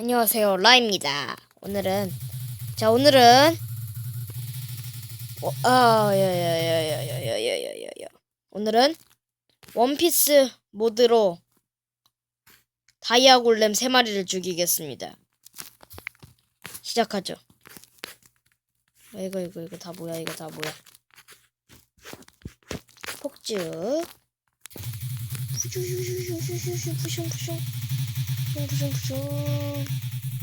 안녕하세요 라입니다 오늘은 자 오늘은 어, 아 오늘은 원피스 모드로 다이아 골렘 세 마리를 죽이겠습니다 시작하죠 아, 이거 이거 이거 다 뭐야 이거 다 뭐야 폭죽 푸슈슈슈슈슈슈슈 푸슝 푸슝 푸슝 푸슝 푸슝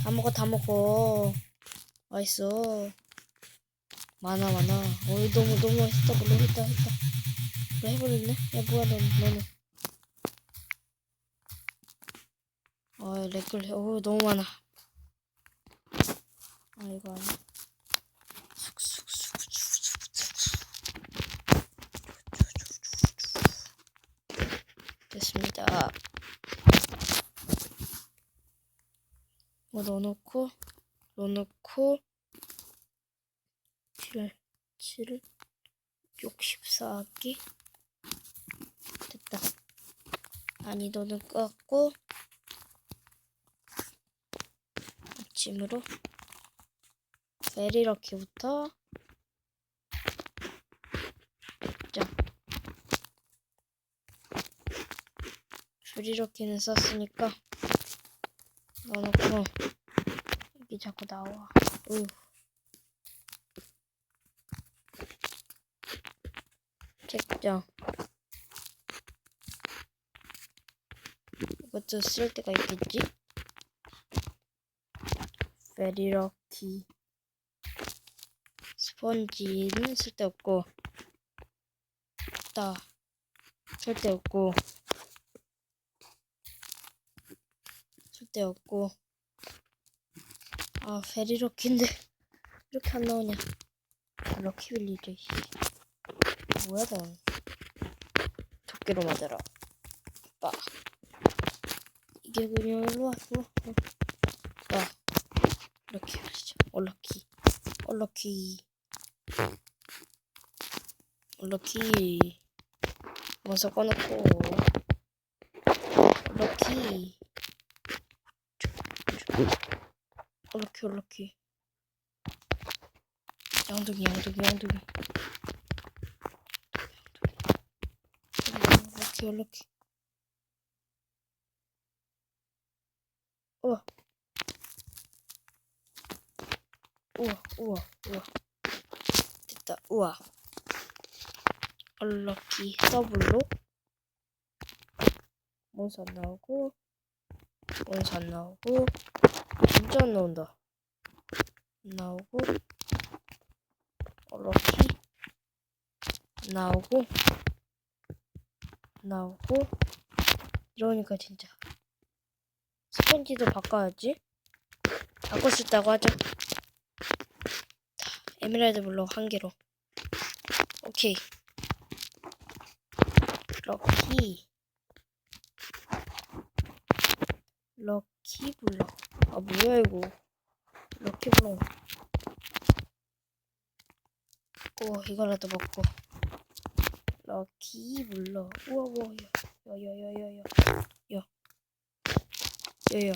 다 먹어 다 먹어. 맛있어. 많아 많아. 어이 너무 너무 맛있다. 물론 했다 했다. 뭐 해버렸네? 야 뭐야 너 너는? 아 렉걸 어 너무 많아. 아 이거 아니야. 됐습니다 뭐 넣어놓고 넣어놓고 7, 7, 64기. 됐다. 난이도는 끄고 아침으로 베리럭키부터 자. 베리럭키는 썼으니까 넣어놓고 여기 자꾸 나와. 으 책장. 이것도 쓸 때가 있겠지? 베리럭키 스펀지는 쓸데없고. 다. 쓸데없고 쓸데없고. 아 베리럭키인데. 이렇게 안 나오냐. 럭키 빌리죠 씨. 뭐야 넌 도끼로 맞아라. 빠 이게 그냥 일로와 일로와. 빠 이렇게 하시죠 얼럭키 얼럭키 얼럭키 먼저 꺼놓고. 얼럭키 얼럭키 얼럭키. 양동이 양동이 양동이 얼럭키 얼럭키. 우와. 우와 우와 우와. 됐다. 우와. 얼럭키 더블로. 몬스 안 나오고 몬스 안 나오고 진짜 안 나온다. 안 나오고 얼럭키 안 나오고 안 나오고 이러니까 진짜. 스펀지도 바꿔야지. 바꿀 수 있다고 하죠 자, 에메랄드 블록 한 개로. 오케이. 럭키. 럭키 블럭 아 뭐야 이거. 럭키 블럭 오 이거라도 먹고. 럭키 블럭 우와 우와 야야야야야 야. 야야.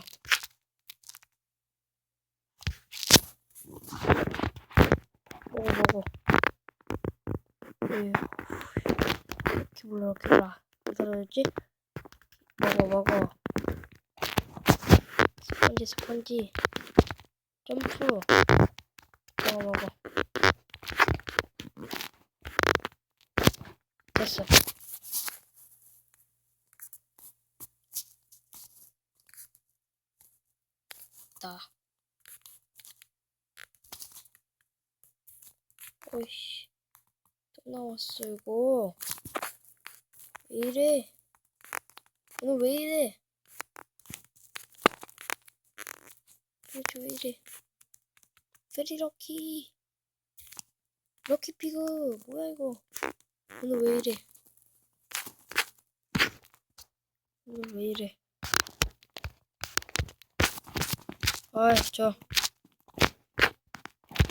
먹어 먹어. 예. 럭키 블럭 럭키 블럭 어디지? 먹어 먹어 스펀지 스펀지. 점프. 먹어 먹어. 됐어. 나 어이씨. 또 나왔어 이거. 왜 이래? 오늘 왜 이래 도대체 왜 이래? 페리 럭키. 럭키 피그. 뭐야 이거? 오늘 왜 이래? 오늘 왜 이래? 아이 저.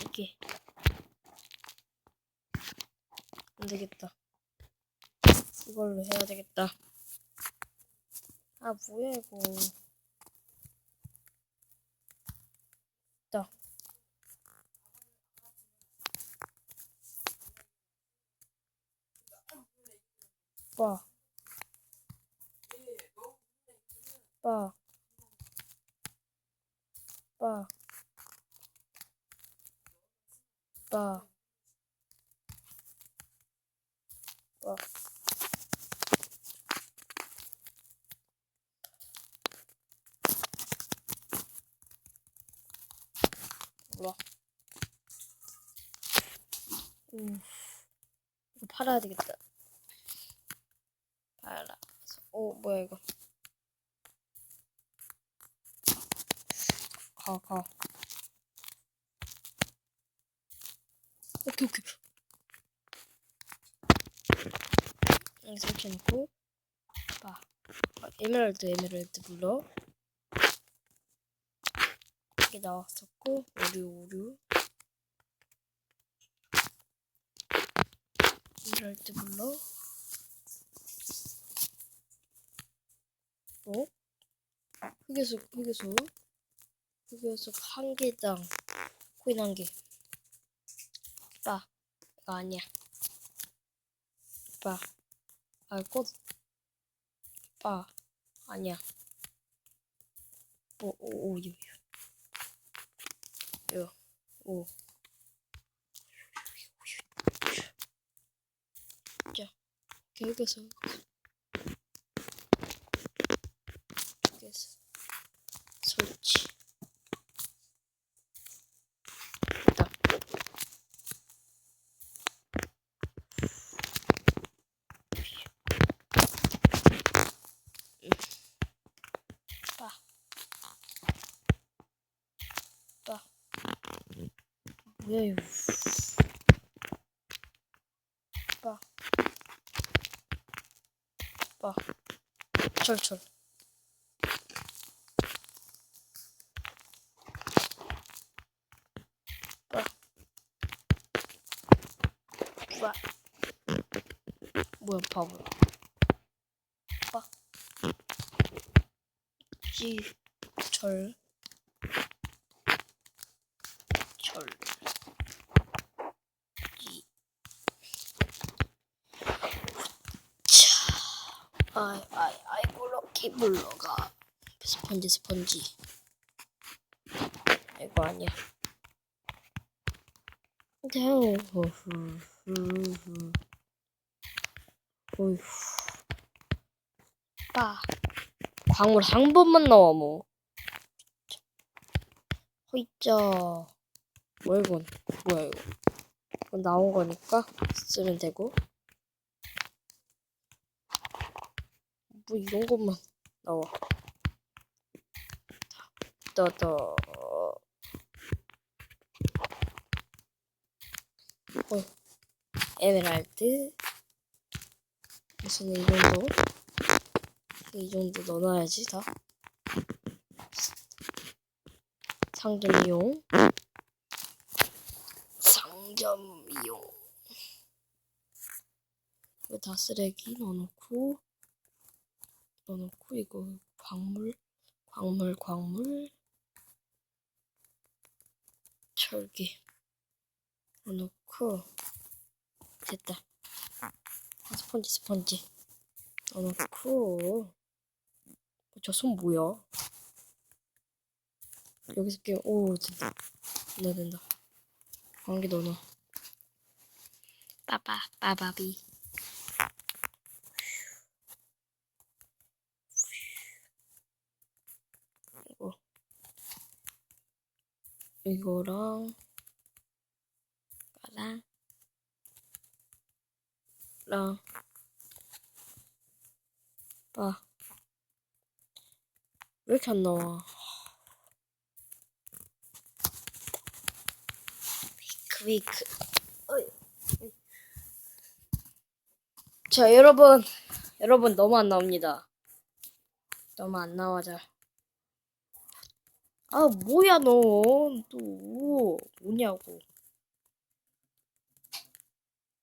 이게. 안 되겠다. 이걸로 해야 되겠다. 아 뭐야 이거 빠. 빠. 빠. 빠. 빠. 몰라. 음. 이거 팔아야 되겠다. 오, 뭐야, 이거. 가, 가. 오케이, 오케이. 여기 설치해놓고, 봐. 아, 에메랄드, 에메랄드 불러. 이게 나왔었고, 오류, 오류. 에메랄드 불러. 어? 흑요소, 흑요소. 흑요소 한 개당 코인 한 개. 빠. 이거 아니야. 빠. 아, 꽃. 빠. 아니야. 오, 오, 오, 요, 요. 요, 오. 자, 여기서 설치. 됐다. 빠. 빠. 뭐야, 이거. 빠. 빠. 철철. 빠. 빠. 뭐야, 바보야. 빠. 지. 절. 아이, 아이, 아이고, 럭키 물러가. 스펀지, 스펀지. 이거 아니야. 대우. 어휴. 빠. 광물 한 번만 나와, 뭐. 허이짜. 뭐야, 이건. 뭐야, 이거. 이건 나온 거니까 쓰면 되고. 뭐, 이런 것만 나와. 떠더. 어. 에메랄드. 무슨 이 정도? 이 정도 넣어놔야지, 다. 상점 이용. 상점 이용. 이거 다 쓰레기 넣어놓고, 넣어놓고, 이거 광물, 광물, 광물. 철기. 넣어놓고, 됐다. 스펀지, 스펀지. 넣어놓고, 저 손 뭐야? 여기서 끼워, 오, 된다. 된다, 된다. 관계 넣어놔. 빠바, 빠바비. 이거. 이거랑, 까랑, 랑, 빠. 왜 이렇게 안 나와? 크 자, 여러분. 여러분, 너무 안 나옵니다. 너무 안 나와, 잘. 아, 뭐야, 너. 또. 뭐냐고.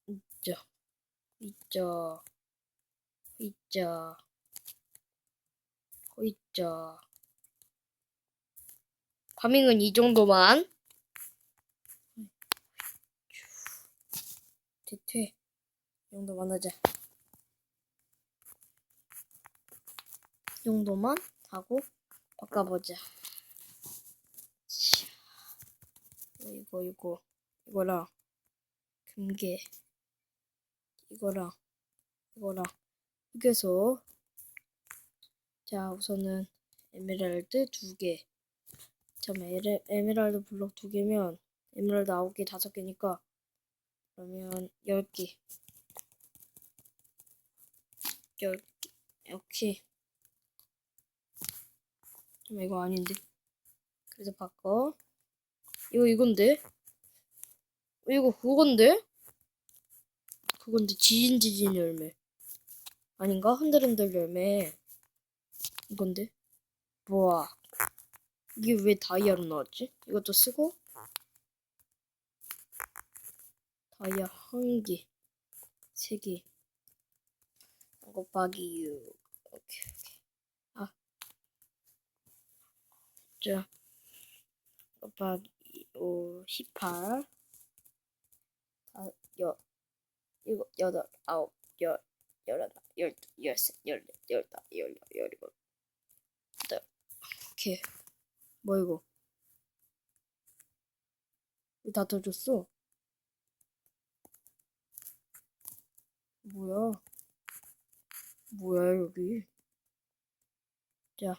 있자. 있자. 있자. 있자. 파밍은 이 정도만. 대퇴. 이 정도만 하자. 정도만 하고 바꿔보자. 자, 이거 이거 이거랑 금괴 이거랑 이거랑 휴게소 자 우선은 에메랄드 두 개. 잠깐 에레, 에메랄드 블록 두 개면 에메랄드 아홉 개 다섯 개니까 그러면 열 개. 열 개. 오케이. 잠깐 이거 아닌데. 그래서 바꿔. 이거 이건데? 어, 이거 그건데? 그건데 지진 지진 열매. 아닌가? 흔들흔들 열매. 이건데? 뭐야? 이게 왜 다이아로 나왔지? 이것도 쓰고 다이아 한 개, 세 개. 곱하기 6. 오케이, 오케이. 아. 자. 곱하기 5, 18. 다, 여, 일곱, 여덟, 아홉, 열, 열하나, 열둘, 열셋, 열넷, 열다, 열여, 열일곱. 여덟. 오케이. 뭐 이거? 왜다 터졌어? 뭐야? 뭐야 여기? 자,